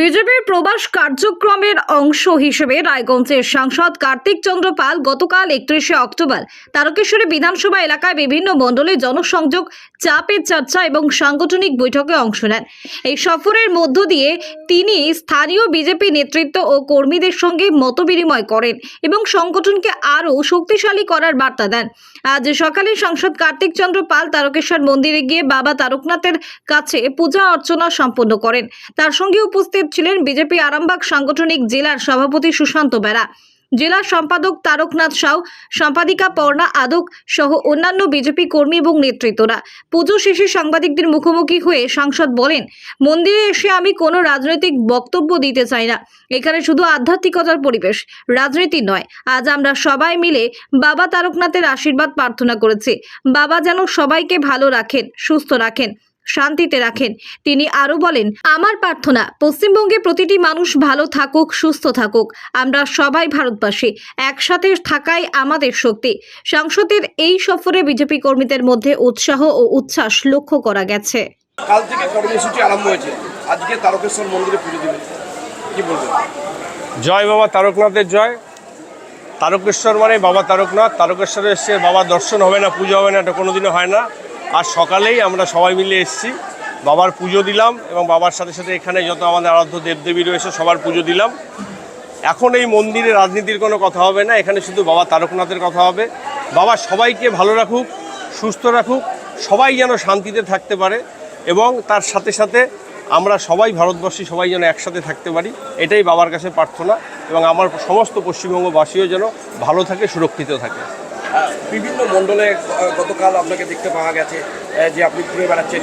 বিজেপির প্রবাস কার্যক্রমের অংশ হিসেবে রায়গঞ্জের সাংসদ কার্তিক চন্দ্র পাল গতকাল একত্রিশে অক্টোবর তারকেশ্বরী বিধানসভা এলাকায় বিভিন্ন মণ্ডলে জনসংযোগ, চাপের চর্চা এবং সাংগঠনিক বৈঠকে অংশ নেন। এই সফরের মধ্য দিয়ে তিনি স্থানীয় বিজেপি নেতৃত্ব ও কর্মীদের সঙ্গে মতবিনিময় করেন এবং সংগঠনকে আরও শক্তিশালী করার বার্তা দেন। আজ সকালে সাংসদ কার্তিক চন্দ্র পাল তারকেশ্বর মন্দিরে গিয়ে বাবা তারকনাথের কাছে পূজা অর্চনা সম্পন্ন করেন। তার সঙ্গে উপস্থিত ছিলেন বিজেপি আরামবাগ সাংগঠনিক জেলার সভাপতি সুশান্ত বেরা, জেলা সম্পাদক তারকনাথ সাউ, সম্পাদিকা পর্ণা আদক সহ অন্যান্য বিজেপি কর্মী এবং নেতৃত্বরা। পুজো শেষে সাংবাদিকদের মুখোমুখি হয়ে সাংসদ বলেন, মন্দিরে এসে আমি কোনো রাজনৈতিক বক্তব্য দিতে চাই না। এখানে শুধু আধ্যাত্মিকতার পরিবেশ, রাজনীতি নয়। আজ আমরা সবাই মিলে বাবা তারকনাথের আশীর্বাদ প্রার্থনা করেছি। বাবা যেন সবাইকে ভালো রাখেন, সুস্থ রাখেন। শান্তিতে রাখেন। তিনি আরও বলেন আমার প্রার্থনা পশ্চিমবঙ্গে প্রতিটি মানুষ ভালো থাকুক সুস্থ থাকুক। আমরা সবাই ভারতবাসী। একসাথে থাকাই আমাদের শক্তি। সংসদের এই সফরে বিজেপি কর্মীদের মধ্যে উৎসাহ ও উচ্ছ্বাস লক্ষ্য করা গেছে। কাল থেকে কর্মসূচি আরম্ভ হয়েছে। আজকে তারকেশ্বর মন্দিরে পুজো দেবেন। কি বলবেন? জয় বাবা তারকনাথের জয়। তারকেশ্বর মানে বাবা তারকনাথ। তারকেশ্বরে এসছে বাবা দর্শন হবে না পুজো হবে না এটা কোনোদিনও হয় না। আর সকালেই আমরা সবাই মিলে এসেছি। বাবার পুজো দিলাম এবং বাবার সাথে সাথে এখানে যত আমাদের আরাধ্য দেবদেবী রয়েছে সবার পুজো দিলাম। এখন এই মন্দিরে রাজনীতির কোনো কথা হবে না, এখানে শুধু বাবা তারকনাথের কথা হবে। বাবা সবাইকে ভালো রাখুক, সুস্থ রাখুক, সবাই যেন শান্তিতে থাকতে পারে এবং তার সাথে সাথে আমরা সবাই ভারতবর্ষী সবাই যেন একসাথে থাকতে পারি, এটাই বাবার কাছে প্রার্থনা এবং আমার সমস্ত পশ্চিমবঙ্গবাসীও যেন ভালো থাকে, সুরক্ষিত থাকে। বিভিন্ন মণ্ডলে গতকাল আপনাকে দেখতে পাওয়া গেছে যে আপনি ঘুরে বেড়াচ্ছেন,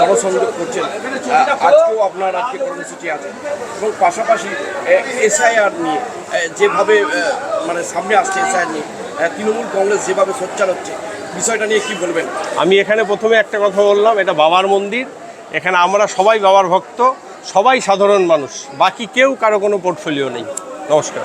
জনসংযোগ করছেন আজকেও আপনার আজকে কর্মসূচি আছে। এবং পাশাপাশি এসআইআর নিয়ে যেভাবে মানে সামনে আসছে এসআইআর নিয়ে তৃণমূল কংগ্রেস যেভাবে সোচ্চার হচ্ছে, বিষয়টা নিয়ে কি বলবেন? আমি এখানে প্রথমে একটা কথা বললাম, এটা বাবার মন্দির। এখানে আমরা সবাই বাবার ভক্ত, সবাই সাধারণ মানুষ, বাকি কেউ কারও কোনো পোর্টফোলিও নেই। নমস্কার।